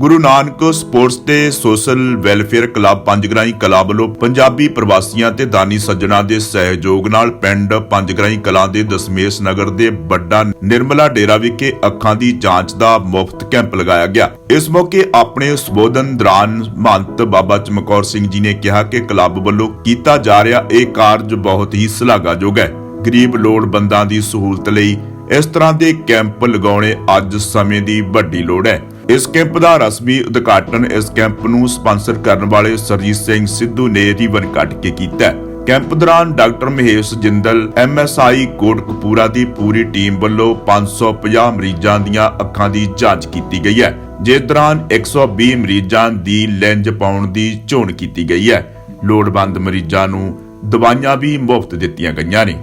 ਗੁਰੂ Nanak sports ਤੇ social welfare club Panjgrain club ਵੱਲੋਂ ਪੰਜਾਬੀ ਪ੍ਰਵਾਸੀਆਂ ਤੇ ਦਾਨੀ ਸੱਜਣਾ ਦੇ ਸਹਿਯੋਗ ਨਾਲ ਪਿੰਡ ਪੰਜਗਰਾਈ ਕਲਾਂ ਦੇ ਦਸਮੇਸ਼ ਨਗਰ ਦੇ ਵੱਡਾ ਨਿਰਮਲਾ ਡੇਰਾ ਵਿਖੇ ਅੱਖਾਂ ਦੀ ਜਾਂਚ ਦਾ ਮੁਫਤ ਕੈਂਪ ਲਗਾਇਆ ਗਿਆ। ਇਸ ਮੌਕੇ ਆਪਣੇ ਸੰਬੋਧਨ ਦੌਰਾਨ ਮਹੰਤ ਬਾਬਾ ਚਮਕੌਰ ਸਿੰਘ ਜੀ ਨੇ ਕਿਹਾ ਕਿ ਕਲੱਬ ਵੱਲੋਂ ਕੀਤਾ ਜਾ ਰਿਹਾ ਇਹ ਕਾਰਜ ਬਹੁਤ ਹੀ ਸ਼ਲਾਘਾਯੋਗ ਹੈ। ਗਰੀਬ ਲੋੜਵੰਦਾਂ ਦੀ ਸਹੂਲਤ ਲਈ ਇਸ ਤਰ੍ਹਾਂ ਦੇ ਕੈਂਪ ਲਗਾਉਣੇ ਅੱਜ ਸਮੇਂ ਦੀ ਵੱਡੀ ਲੋੜ ਹੈ। ਇਸ ਕੈਂਪ ਦਾ ਰਸਮੀ ਉਦਘਾਟਨ ਇਸ ਕੈਂਪ ਨੂੰ ਸਪਾਂਸਰ ਕਰਨ ਵਾਲੇ ਸਰਜੀਤ ਸਿੰਘ ਸਿੱਧੂ ਨੇ ਰੀਵਨ ਕੱਟ ਕੇ ਕੀਤਾ। ਕੈਂਪ ਦੌਰਾਨ ਡਾਕਟਰ ਮਹੇਸ਼ ਜਿੰਦਲ ਐਮਐਸਆਈ ਕੋਟਕਪੂਰਾ ਦੀ ਪੂਰੀ ਟੀਮ ਵੱਲੋਂ 550 ਮਰੀਜ਼ਾਂ ਦੀਆਂ ਅੱਖਾਂ ਦੀ ਜਾਂਚ ਕੀਤੀ ਗਈ ਹੈ। ਜਿਸ ਦੌਰਾਨ 120 ਮਰੀਜ਼ਾਂ ਦੀ ਲੈਂਜ ਪਾਉਣ ਦੀ ਚੋਣ ਕੀਤੀ ਗਈ ਹੈ। ਲੋੜਵੰਦ ਮਰੀਜ਼ਾਂ ਨੂੰ ਦਵਾਈਆਂ ਵੀ ਮੁਫਤ ਦਿੱਤੀਆਂ ਗਈਆਂ ਨੇ।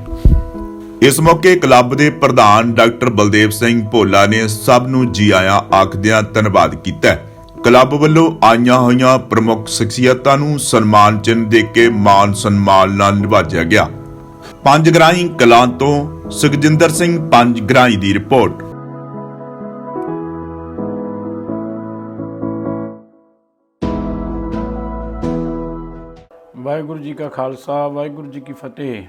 ਇਸ ਮੌਕੇ ਕਲੱਬ ਦੇ ਪ੍ਰਧਾਨ ਡਾਕਟਰ ਬਲਦੇਵ ਸਿੰਘ ਭੋਲਾ ਨੇ ਸਭ ਨੂੰ ਜੀ ਆਇਆਂ ਆਖਦਿਆਂ ਧੰਨਵਾਦ ਕੀਤਾ। ਕਲੱਬ ਵੱਲੋਂ ਆਈਆਂ ਹੋਈਆਂ ਪ੍ਰਮੁੱਖ ਸ਼ਖਸੀਅਤਾਂ ਨੂੰ ਸਨਮਾਨ ਚਿੰਨ੍ਹ ਦੇ ਕੇ ਮਾਨ ਸਨਮਾਨ ਨਾਲ ਨਿਵਾਜਿਆ ਗਿਆ। ਪੰਜਗਰਾਈ ਕਲਾਂ ਤੋਂ ਸੁਖਜਿੰਦਰ ਸਿੰਘ ਪੰਜ ਪੰਜਗਰਾਈ ਦੀ ਰਿਪੋਰਟ। ਵਾਹਿਗੁਰੂ ਜੀ ਕਾ ਖਾਲਸਾ, ਵਾਹਿਗੁਰੂ ਜੀ ਕੀ ਫਤਿਹ।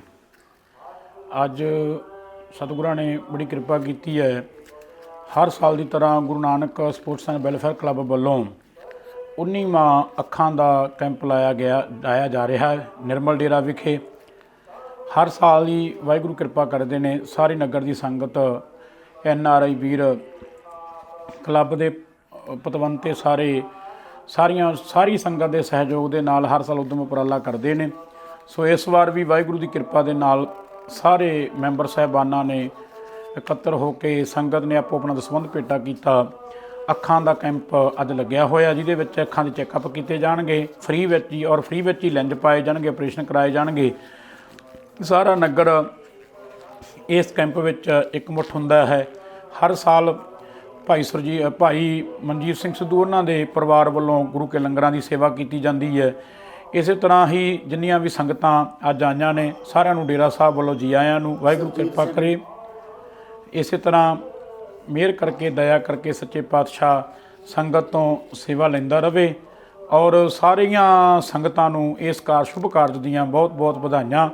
ਅੱਜ ਸਤਿਗੁਰਾਂ ਨੇ ਬੜੀ ਕਿਰਪਾ ਕੀਤੀ ਹੈ। ਹਰ ਸਾਲ ਦੀ ਤਰ੍ਹਾਂ Guru Nanak sports and welfare club ਵੱਲੋਂ 19ਵਾਂ ਅੱਖਾਂ ਦਾ ਕੈਂਪ ਲਾਇਆ ਗਿਆ, ਲਾਇਆ ਜਾ ਰਿਹਾ ਹੈ, ਨਿਰਮਲ ਡੇਰਾ ਵਿਖੇ। ਹਰ ਸਾਲ ਹੀ ਵਾਹਿਗੁਰੂ ਕਿਰਪਾ ਕਰਦੇ ਨੇ। ਸਾਰੇ ਨਗਰ ਦੀ ਸੰਗਤ, N R I Veer, club ਦੇ ਪਤਵੰਤੇ ਸਾਰੇ, ਸਾਰੀਆਂ, ਸਾਰੀ ਸੰਗਤ ਦੇ ਸਹਿਯੋਗ ਦੇ ਨਾਲ ਹਰ ਸਾਲ ਉਦਮ ਉਪਰਾਲਾ ਕਰਦੇ ਨੇ। ਸੋ ਇਸ ਵਾਰ ਵੀ ਵਾਹਿਗੁਰੂ ਦੀ ਕਿਰਪਾ ਦੇ ਨਾਲ ਸਾਰੇ ਮੈਂਬਰ ਸਹਿਬਾਨਾਂ ਨੇ ਇਕੱਤਰ ਹੋ ਕੇ ਸੰਗਤ ਨੇ ਆਪੋ ਆਪਣਾ ਦਸਵੰਧ ਭੇਟਾ ਕੀਤਾ। ਅੱਖਾਂ ਦਾ ਕੈਂਪ ਅੱਜ ਲੱਗਿਆ ਹੋਇਆ, ਜਿਹਦੇ ਵਿੱਚ ਅੱਖਾਂ ਦੇ ਚੈੱਕਅਪ ਕੀਤੇ ਜਾਣਗੇ। ਫ੍ਰੀ ਵਿੱਚ ਹੀ ਔਰ ਫ੍ਰੀ ਵਿੱਚ ਹੀ ਲੈਂਜ ਪਾਏ ਜਾਣਗੇ, ਆਪਰੇਸ਼ਨ ਕਰਾਏ ਜਾਣਗੇ। ਸਾਰਾ ਨਗਰ ਇਸ ਕੈਂਪ ਵਿੱਚ ਇਕਮੁੱਠ ਹੁੰਦਾ ਹੈ। ਹਰ ਸਾਲ ਭਾਈ ਸੁਰਜੀ, ਭਾਈ ਮਨਜੀਤ ਸਿੰਘ ਸਿੱਧੂ, ਉਹਨਾਂ ਦੇ ਪਰਿਵਾਰ ਵੱਲੋਂ ਗੁਰੂ ਕੇ ਲੰਗਰਾਂ ਦੀ ਸੇਵਾ ਕੀਤੀ ਜਾਂਦੀ ਹੈ। ਇਸੇ ਤਰ੍ਹਾਂ ਹੀ ਜਿੰਨੀਆਂ ਵੀ ਸੰਗਤਾਂ ਅੱਜ ਆਈਆਂ ਨੇ, ਸਾਰਿਆਂ ਨੂੰ ਡੇਰਾ ਸਾਹਿਬ ਵੱਲੋਂ ਜੀ ਆਇਆਂ ਨੂੰ ਵਾਹਿਗੁਰੂ ਕਿਰਪਾ ਕਰੇ। ਇਸੇ ਤਰ੍ਹਾਂ ਮਿਹਰ ਕਰਕੇ, ਦਇਆ ਕਰਕੇ ਸੱਚੇ ਪਾਤਸ਼ਾਹ ਸੰਗਤ ਤੋਂ ਸੇਵਾ ਲੈਂਦਾ ਰਵੇ ਔਰ ਸਾਰੀਆਂ ਸੰਗਤਾਂ ਨੂੰ ਇਸ ਕਾਰ, ਸ਼ੁਭ ਕਾਰਜ ਦੀਆਂ ਬਹੁਤ-ਬਹੁਤ ਵਧਾਈਆਂ।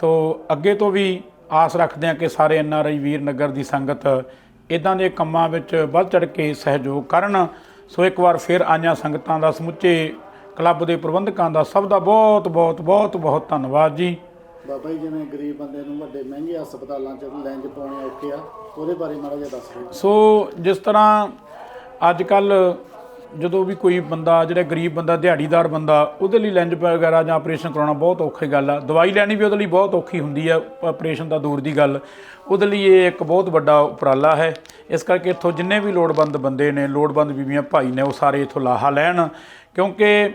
ਤੋਂ ਅੱਗੇ ਤੋਂ ਵੀ ਆਸ ਰੱਖਦੇ ਹਾਂ ਕਿ ਸਾਰੇ ਐਨ ਆਰ ਆਈ ਵੀਰ ਨਗਰ ਦੀ ਸੰਗਤ ਇਦਾਂ ਦੇ ਕੰਮਾਂ ਵਿੱਚ ਵੱਧ ਚੜ ਕੇ ਸਹਿਯੋਗ ਕਰਨ। ਸੋ ਇੱਕ ਵਾਰ ਫਿਰ ਆਈਆਂ ਸੰਗਤਾਂ ਦਾ ਸਮੁੱਚੇ ਕਲੱਬ ਦੇ ਪ੍ਰਬੰਧਕਾਂ ਦਾ ਸਭ ਦਾ ਬਹੁਤ ਬਹੁਤ ਬਹੁਤ ਬਹੁਤ ਧੰਨਵਾਦ ਜੀ। ਬਾਬਾ ਜੀ ਜਿਵੇਂ ਗਰੀਬ ਬੰਦੇ ਨੂੰ ਵੱਡੇ ਮਹਿੰਗੇ ਹਸਪਤਾਲਾਂ 'ਚ ਲੈਂਜ ਪਾਉਣੇ ਔਖੇ ਆ ਉਹਦੇ ਬਾਰੇ ਮਾੜਾ ਜਿਹਾ ਦੱਸ ਦਿਓ। ਸੋ ਜਿਸ ਤਰ੍ਹਾਂ ਅੱਜ ਕੱਲ ਜਦੋਂ ਵੀ ਕੋਈ ਬੰਦਾ ਜਿਹੜਾ ਗਰੀਬ ਬੰਦਾ ਦਿਹਾੜੀਦਾਰ ਬੰਦਾ ਉਹਦੇ ਲਈ ਲੈਂਜ ਵਗੈਰਾ ਜਾਂ ਆਪਰੇਸ਼ਨ ਕਰਾਉਣਾ ਬਹੁਤ ਔਖੀ ਗੱਲ ਆ। ਦਵਾਈ ਲੈਣੀ ਵੀ ਉਹਦੇ ਲਈ ਬਹੁਤ ਔਖੀ ਹੁੰਦੀ ਆ ਆਪਰੇਸ਼ਨ ਤਾਂ ਦੂਰ ਦੀ ਗੱਲ। ਉਹਦੇ ਲਈ ਇਹ ਇੱਕ ਬਹੁਤ ਵੱਡਾ ਉਪਰਾਲਾ ਹੈ। ਇਸ ਕਰਕੇ ਇੱਥੋਂ ਜਿੰਨੇ ਵੀ ਲੋੜਵੰਦ ਬੰਦੇ ਨੇ ਲੋੜਵੰਦ ਬੀਬੀਆਂ ਭਾਈ ਨੇ ਉਹ ਸਾਰੇ ਇੱਥੋਂ ਲਾਹਾ ਲੈਣ। ਕਿਉਂਕਿ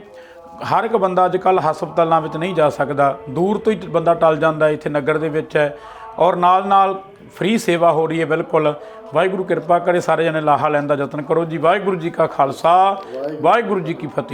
ਹਰ ਇੱਕ ਬੰਦਾ ਅੱਜ ਕੱਲ ਹਸਪਤਾਲਾਂ ਵਿੱਚ ਨਹੀਂ ਜਾ ਸਕਦਾ। ਦੂਰ ਤੋਂ ਹੀ ਬੰਦਾ ਟਲ ਜਾਂਦਾ, ਇੱਥੇ ਨਗਰ ਦੇ ਵਿੱਚ ਹੈ। ਔਰ ਨਾਲ ਨਾਲ ਫ੍ਰੀ ਸੇਵਾ ਹੋ ਰਹੀ ਹੈ ਬਿਲਕੁਲ। ਵਾਹਿਗੁਰੂ ਕਿਰਪਾ ਕਰੇ ਸਾਰੇ ਜਣੇ ਲਾਹਾ ਲੈਣ ਦਾ ਯਤਨ ਕਰੋ ਜੀ। ਵਾਹਿਗੁਰੂ ਜੀ ਕਾ ਖਾਲਸਾ, ਵਾਹਿਗੁਰੂ ਜੀ ਕੀ ਫਤਿਹ।